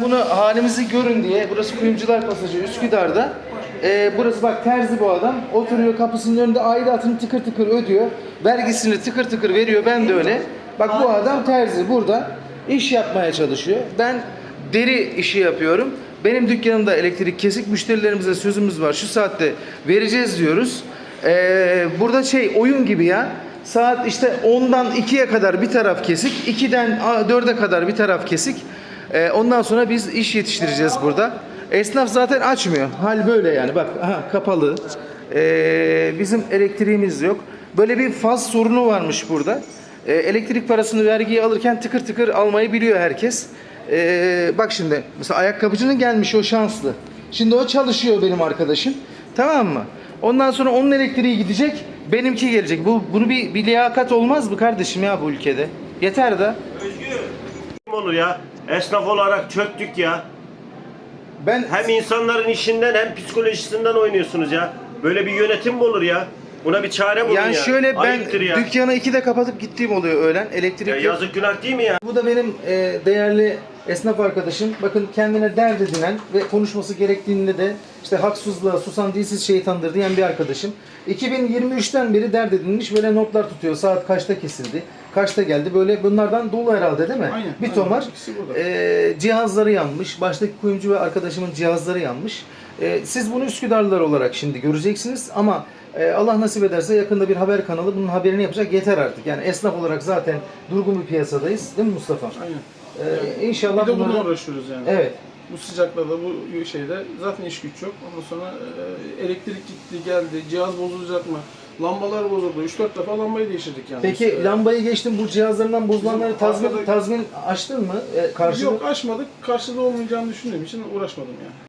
Bunu halimizi görün diye, burası Kuyumcular Pasajı Üsküdar'da. Ee, burası bak terzi bu adam. Oturuyor kapısının önünde aidatını tıkır tıkır ödüyor. Vergisini tıkır tıkır veriyor. Ben de öyle. Bak bu adam terzi burada. iş yapmaya çalışıyor. Ben deri işi yapıyorum. Benim dükkanımda elektrik kesik. Müşterilerimize sözümüz var. Şu saatte vereceğiz diyoruz. Ee, burada şey oyun gibi ya. Saat işte 10'dan 2'ye kadar bir taraf kesik. 2'den 4'e kadar bir taraf kesik. Ee, ondan sonra biz iş yetiştireceğiz burada. Esnaf zaten açmıyor. Hal böyle yani. Bak aha, kapalı. Ee, bizim elektriğimiz yok. Böyle bir faz sorunu varmış burada. Ee, elektrik parasını vergiye alırken tıkır tıkır almayı biliyor herkes. Ee, bak şimdi mesela ayakkabıcının gelmiş o şanslı. Şimdi o çalışıyor benim arkadaşım. Tamam mı? Ondan sonra onun elektriği gidecek. Benimki gelecek. Bu bunu bir, bir liyakat olmaz mı kardeşim ya bu ülkede? Yeter de. Olur ya? Esnaf olarak çöktük ya. Ben Hem insanların işinden hem psikolojisinden oynuyorsunuz ya. Böyle bir yönetim mi olur ya? Buna bir çare bulun yani ya. şöyle ben Ayıptır ya. dükkanı 2'de kapatıp gittiğim oluyor öğlen. Elektrik ya yok. yazık günah değil mi ya? Bu da benim e, değerli esnaf arkadaşım. Bakın kendine dert edinen ve konuşması gerektiğinde de işte haksızlığa susan dilsiz şeytandır diyen bir arkadaşım. 2023'ten beri dert edinmiş böyle notlar tutuyor. Saat kaçta kesildi, kaçta geldi. Böyle bunlardan dolu herhalde değil mi? Aynen, bir tomar. E, cihazları yanmış. Baştaki kuyumcu ve arkadaşımın cihazları yanmış. E, siz bunu Üsküdarlılar olarak şimdi göreceksiniz ama e, Allah nasip ederse yakında bir haber kanalı bunun haberini yapacak yeter artık. Yani esnaf olarak zaten durgun bir piyasadayız. Değil mi Mustafa? Aynen. Ee, inşallah Bir de bununla uğraşıyoruz yani. Evet. Bu sıcaklarda bu şeyde zaten iş güç yok. Ondan sonra e, elektrik gitti geldi. Cihaz bozulacak mı? Lambalar bozuldu. 3-4 defa lambayı değiştirdik yani. Peki Ee, lambayı geçtim bu cihazlarından bozulanları tazmin, arkada- tazmin açtın mı? Ee, karşılık Yok açmadık. Karşılığı olmayacağını düşündüğüm için uğraşmadım yani.